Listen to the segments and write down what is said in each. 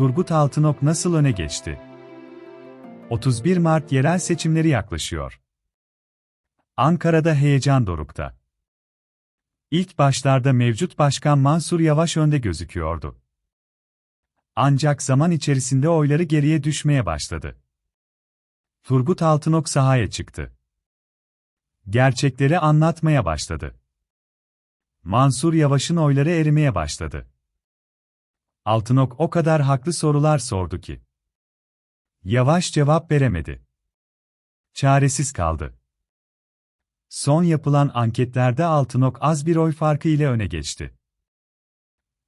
Turgut Altınok nasıl öne geçti? 31 Mart yerel seçimleri yaklaşıyor. Ankara'da heyecan dorukta. İlk başlarda mevcut başkan Mansur Yavaş önde gözüküyordu. Ancak zaman içerisinde oyları geriye düşmeye başladı. Turgut Altınok sahaya çıktı. Gerçekleri anlatmaya başladı. Mansur Yavaş'ın oyları erimeye başladı. Altınok o kadar haklı sorular sordu ki. Yavaş cevap veremedi. Çaresiz kaldı. Son yapılan anketlerde Altınok az bir oy farkı ile öne geçti.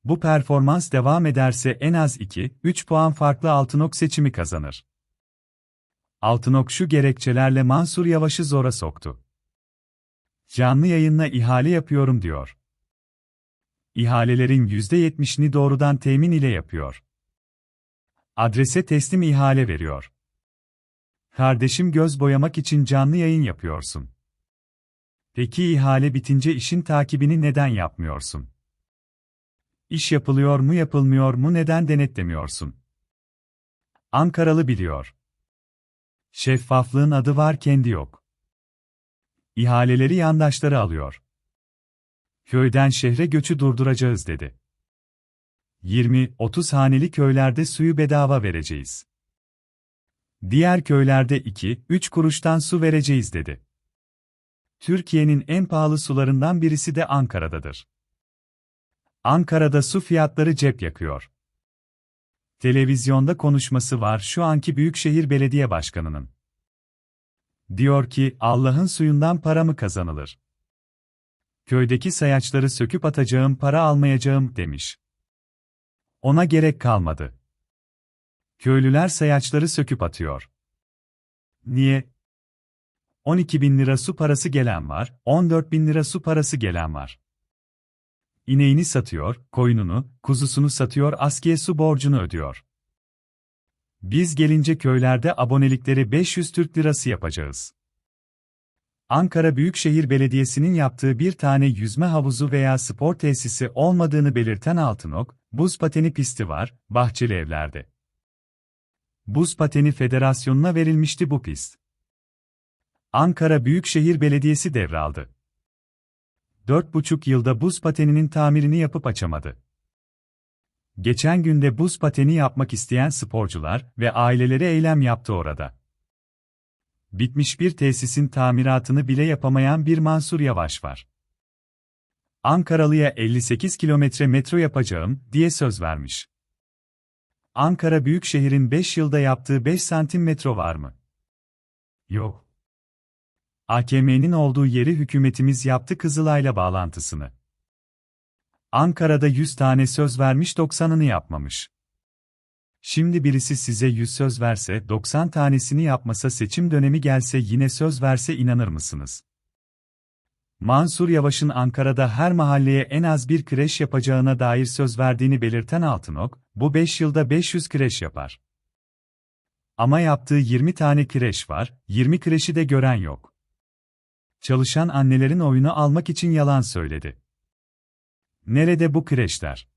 Bu performans devam ederse en az 2-3 puan farklı Altınok seçimi kazanır. Altınok şu gerekçelerle Mansur Yavaş'ı zora soktu. Canlı yayınla ihale yapıyorum diyor. İhalelerin %70'ini doğrudan temin ile yapıyor. Adrese teslim ihale veriyor. Kardeşim göz boyamak için canlı yayın yapıyorsun. Peki ihale bitince işin takibini neden yapmıyorsun? İş yapılıyor mu yapılmıyor mu neden denetlemiyorsun? Ankaralı biliyor. Şeffaflığın adı var kendi yok. İhaleleri yandaşları alıyor. Köyden şehre göçü durduracağız dedi. 20-30 haneli köylerde suyu bedava vereceğiz. Diğer köylerde 2-3 kuruştan su vereceğiz dedi. Türkiye'nin en pahalı sularından birisi de Ankara'dadır. Ankara'da su fiyatları cep yakıyor. Televizyonda konuşması var şu anki Büyükşehir Belediye Başkanı'nın. Diyor ki, Allah'ın suyundan para mı kazanılır? Köydeki sayaçları söküp atacağım para almayacağım demiş. Ona gerek kalmadı. Köylüler sayaçları söküp atıyor. Niye? 12 bin lira su parası gelen var, 14 bin lira su parası gelen var. İneğini satıyor, koyununu, kuzusunu satıyor, askiye su borcunu ödüyor. Biz gelince köylerde abonelikleri 500 Türk lirası yapacağız. Ankara Büyükşehir Belediyesi'nin yaptığı bir tane yüzme havuzu veya spor tesisi olmadığını belirten Altınok, buz pateni pisti var, bahçeli evlerde. Buz Pateni Federasyonu'na verilmişti bu pist. Ankara Büyükşehir Belediyesi devraldı. Dört buçuk yılda buz pateninin tamirini yapıp açamadı. Geçen günde buz pateni yapmak isteyen sporcular ve aileleri eylem yaptı orada. Bitmiş bir tesisin tamiratını bile yapamayan bir Mansur Yavaş var. Ankaralı'ya 58 kilometre metro yapacağım diye söz vermiş. Ankara Büyükşehir'in 5 yılda yaptığı 5 santim metro var mı? Yok. AKM'nin olduğu yeri hükümetimiz yaptı Kızılay'la bağlantısını. Ankara'da 100 tane söz vermiş 90'ını yapmamış. Şimdi birisi size 100 söz verse 90 tanesini yapmasa seçim dönemi gelse yine söz verse inanır mısınız? Mansur Yavaş'ın Ankara'da her mahalleye en az bir kreş yapacağına dair söz verdiğini belirten Altınok, bu 5 yılda 500 kreş yapar. Ama yaptığı 20 tane kreş var, 20 kreşi de gören yok. Çalışan annelerin oyunu almak için yalan söyledi. Nerede bu kreşler?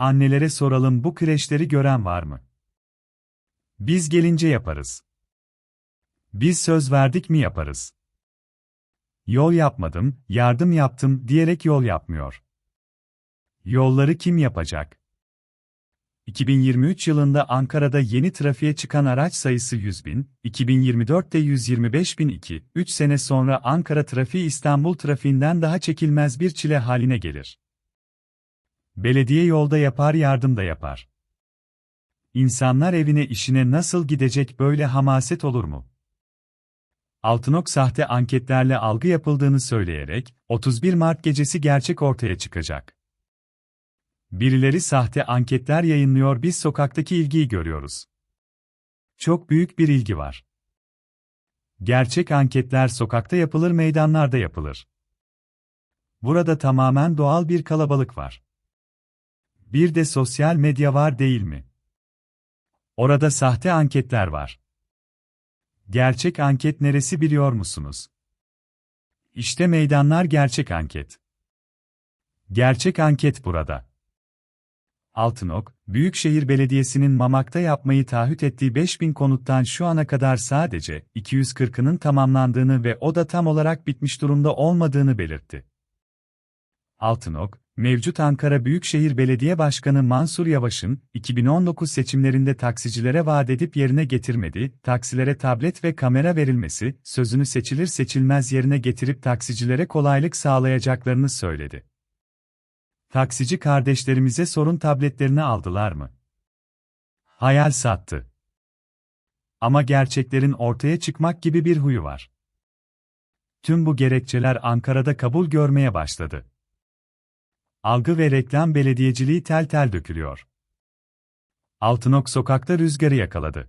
Annelere soralım bu kreşleri gören var mı? Biz gelince yaparız. Biz söz verdik mi yaparız. Yol yapmadım, yardım yaptım diyerek yol yapmıyor. Yolları kim yapacak? 2023 yılında Ankara'da yeni trafiğe çıkan araç sayısı 100 bin, 2024'te 125 bin 2, 3 sene sonra Ankara trafiği İstanbul trafiğinden daha çekilmez bir çile haline gelir. Belediye yolda yapar yardım da yapar. İnsanlar evine işine nasıl gidecek böyle hamaset olur mu? Altınok sahte anketlerle algı yapıldığını söyleyerek, 31 Mart gecesi gerçek ortaya çıkacak. Birileri sahte anketler yayınlıyor biz sokaktaki ilgiyi görüyoruz. Çok büyük bir ilgi var. Gerçek anketler sokakta yapılır meydanlarda yapılır. Burada tamamen doğal bir kalabalık var. Bir de sosyal medya var değil mi? Orada sahte anketler var. Gerçek anket neresi biliyor musunuz? İşte meydanlar gerçek anket. Gerçek anket burada. Altınok, Büyükşehir Belediyesi'nin Mamak'ta yapmayı taahhüt ettiği 5000 konuttan şu ana kadar sadece 240'ının tamamlandığını ve o da tam olarak bitmiş durumda olmadığını belirtti. Altınok, mevcut Ankara Büyükşehir Belediye Başkanı Mansur Yavaş'ın 2019 seçimlerinde taksicilere vaat edip yerine getirmedi, taksilere tablet ve kamera verilmesi, sözünü seçilir seçilmez yerine getirip taksicilere kolaylık sağlayacaklarını söyledi. Taksici kardeşlerimize sorun tabletlerini aldılar mı? Hayal sattı. Ama gerçeklerin ortaya çıkmak gibi bir huyu var. Tüm bu gerekçeler Ankara'da kabul görmeye başladı. Algı ve reklam belediyeciliği tel tel dökülüyor. Altınok sokakta rüzgarı yakaladı.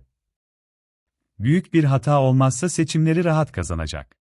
Büyük bir hata olmazsa seçimleri rahat kazanacak.